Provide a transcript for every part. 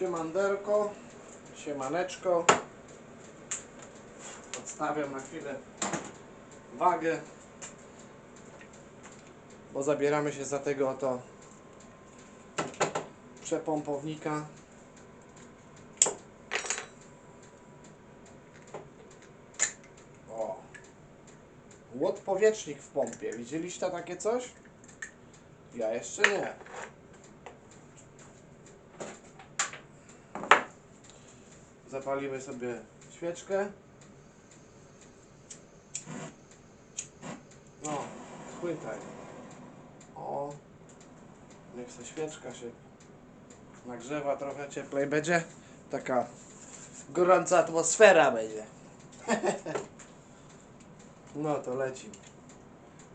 Siemanderko, siemaneczko. Odstawiam na chwilę wagę, bo zabieramy się za tego oto przepompownika. O! Łodpowietrznik w pompie. Widzieliście takie coś? Ja jeszcze nie. Zapalimy sobie świeczkę. No, chwytaj. O, niech se świeczka się nagrzewa, trochę cieplej będzie. Taka gorąca atmosfera będzie. no to leci.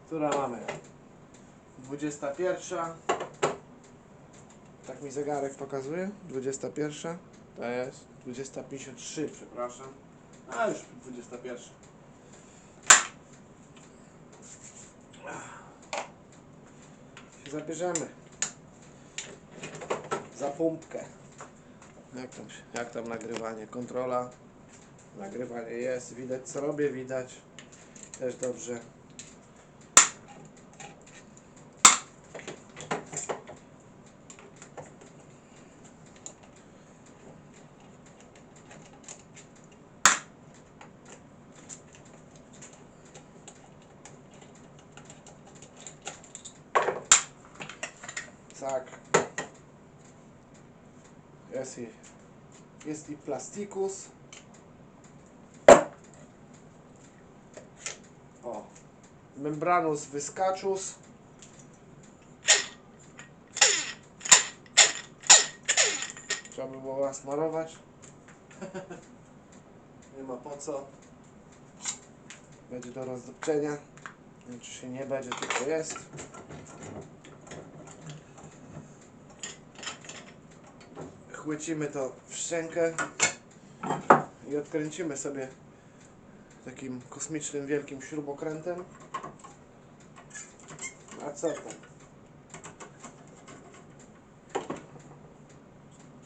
Która mamy? 21. Tak mi zegarek pokazuje? 21. To jest 20.53, przepraszam. A już 21. Się zabierzemy. Za pompkę. Jak tam, jak tam nagrywanie? Kontrola. Nagrywanie jest. Widać co robię, widać. Też dobrze. Tak. Jest i, jest i plastikus. O. Membranus viscachus. Trzeba by było nasmarować. nie ma po co. Będzie do rozdupczenia. Znaczy się nie będzie, tylko jest. Chwycimy to w szczękę i odkręcimy sobie takim kosmicznym wielkim śrubokrętem. A co tam?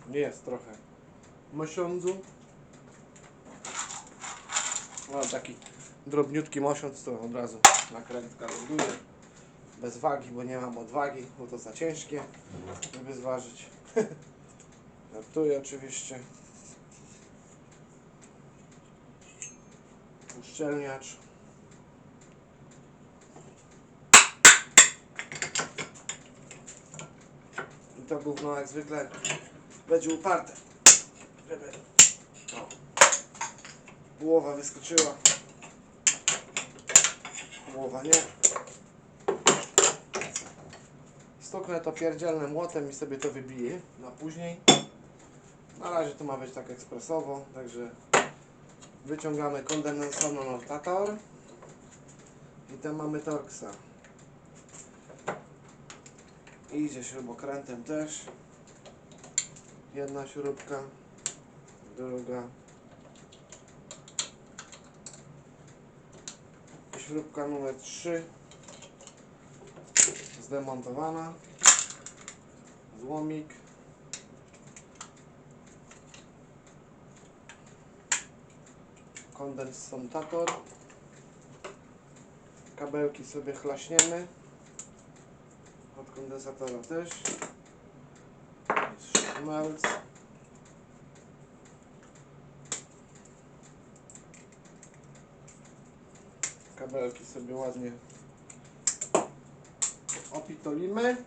Jest trochę mosiądzu. Mam taki drobniutki mosiądz, to od razu nakrętka ląduje. Bez wagi, bo nie mam odwagi, bo to za ciężkie, żeby zważyć. Żartuję oczywiście. Uszczelniacz. I to gówno jak zwykle będzie uparte. Żeby... O. Głowa wyskoczyła. Głowa nie. Stuknę to pierdzielnym młotem i sobie to wybiję na później. Na razie to ma być tak ekspresowo, także wyciągamy kondensatorny notator i tam mamy Torxa. Idzie śrubokrętem też. Jedna śrubka, druga. Śrubka numer 3 zdemontowana. Złomik. Kondensator. Kabelki sobie chlaśniemy. Od kondensatora też. Szmelc. Kabelki sobie ładnie opitolimy.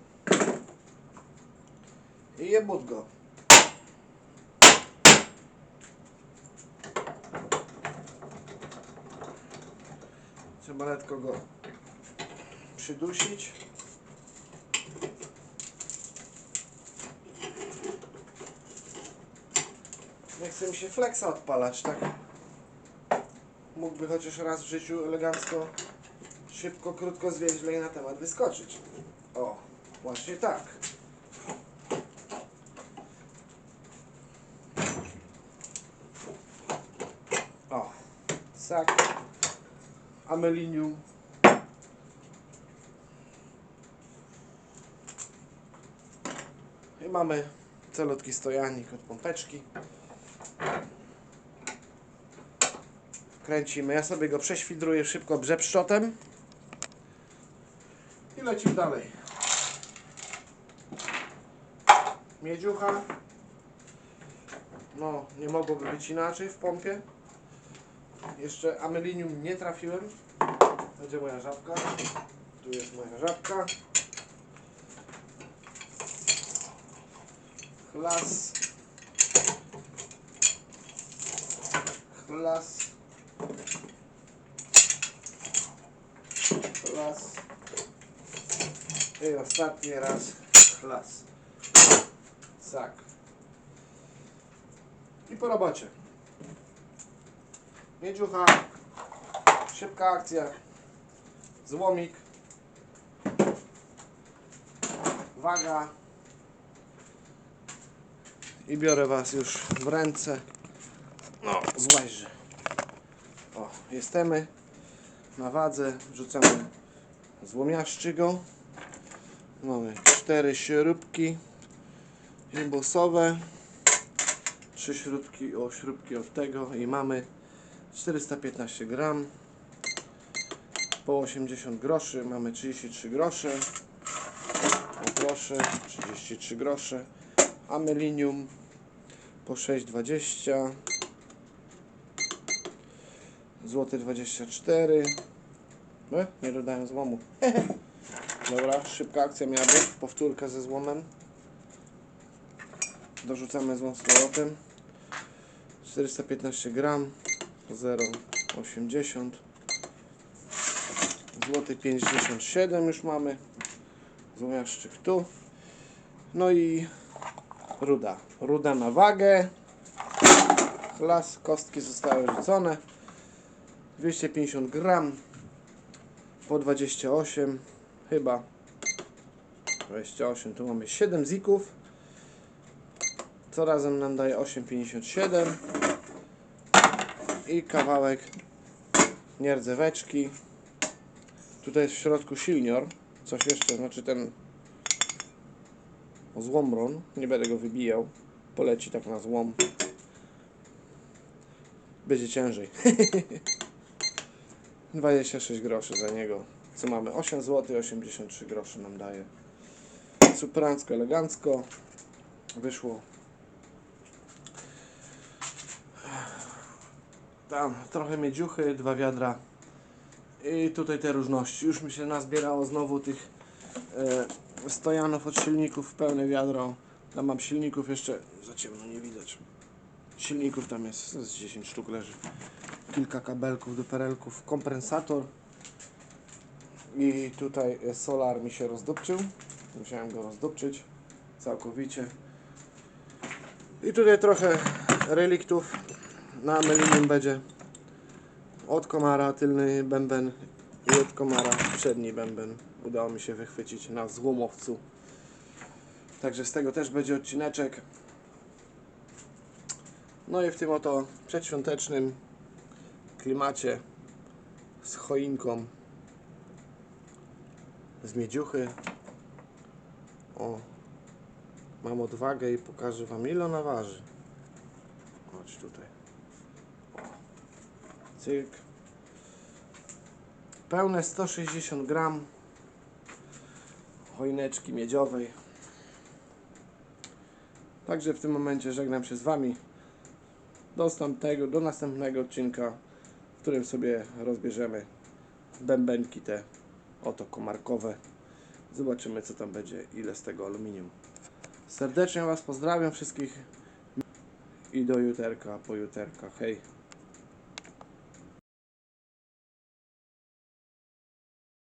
I jebut go. Trzeba go przydusić. Nie chce mi się flexa odpalać, tak? Mógłby chociaż raz w życiu elegancko, szybko, krótko, zwięźle i na temat wyskoczyć. O, właśnie tak. O, sak amelinium. I mamy Celutki stojanik od pompeczki. Kręcimy. Ja sobie go prześwidruję szybko brzepszczotem. I lecimy dalej. Miedziucha. No, nie mogłoby być inaczej w pompie. Jeszcze amelinium nie trafiłem. Będzie moja żabka. Tu jest moja żabka. Chlas. Chlas. Chlas. I ostatni raz chlas. Tak. I po robocie. Miedziucha. Szybka akcja. Złomik. Waga. I biorę Was już w ręce. No, złaźże. O, jesteśmy na wadze. Wrzucamy złomiaszczygo. Mamy cztery śrubki imbusowe. Trzy śrubki, o śrubki od tego i mamy 415 gram. Po 80 groszy mamy 33 grosze. O proszę 33 grosze. Amelinium po 6,20 złoty 24 e, nie dodałem złomu. Dobra szybka akcja miała być. Powtórka ze złomem. Dorzucamy złom z powrotem. 415 gram 0,80 złoty 57 już mamy. Złomiaszczyk tu. No i ruda. Ruda na wagę. Las kostki zostały rzucone. 250 gram po 28 chyba 28 tu mamy 7 zików. Co razem nam daje 8,57 i kawałek nierdzeweczki. Tutaj jest w środku silnior. Coś jeszcze, znaczy ten złomron. Nie będę go wybijał. Poleci tak na złom. Będzie ciężej. 26 groszy za niego. Co mamy? 8 zł 83 groszy nam daje. Superancko elegancko. Wyszło tam trochę miedziuchy, dwa wiadra i tutaj te różności. Już mi się nazbierało znowu tych e, stojanów od silników pełne wiadro. Tam mam silników jeszcze, za ciemno nie widać. Silników tam jest z 10 sztuk leży. Kilka kabelków do perelków, kompensator. I tutaj solar mi się rozdupczył. Musiałem go rozdupczyć całkowicie. I tutaj trochę reliktów na amelinium będzie od komara tylny bęben i od komara przedni bęben. Udało mi się wychwycić na złomowcu. Także z tego też będzie odcineczek. No i w tym oto przedświątecznym klimacie z choinką z miedziuchy. O mam odwagę i pokażę wam ile ona waży. Chodź tutaj Cyk. Pełne 160 gram choineczki miedziowej. Także w tym momencie żegnam się z Wami. Do następnego, do następnego odcinka, w którym sobie rozbierzemy bębenki te oto komarkowe. Zobaczymy co tam będzie, ile z tego aluminium. Serdecznie Was pozdrawiam wszystkich i do juterka, po juterka. Hej.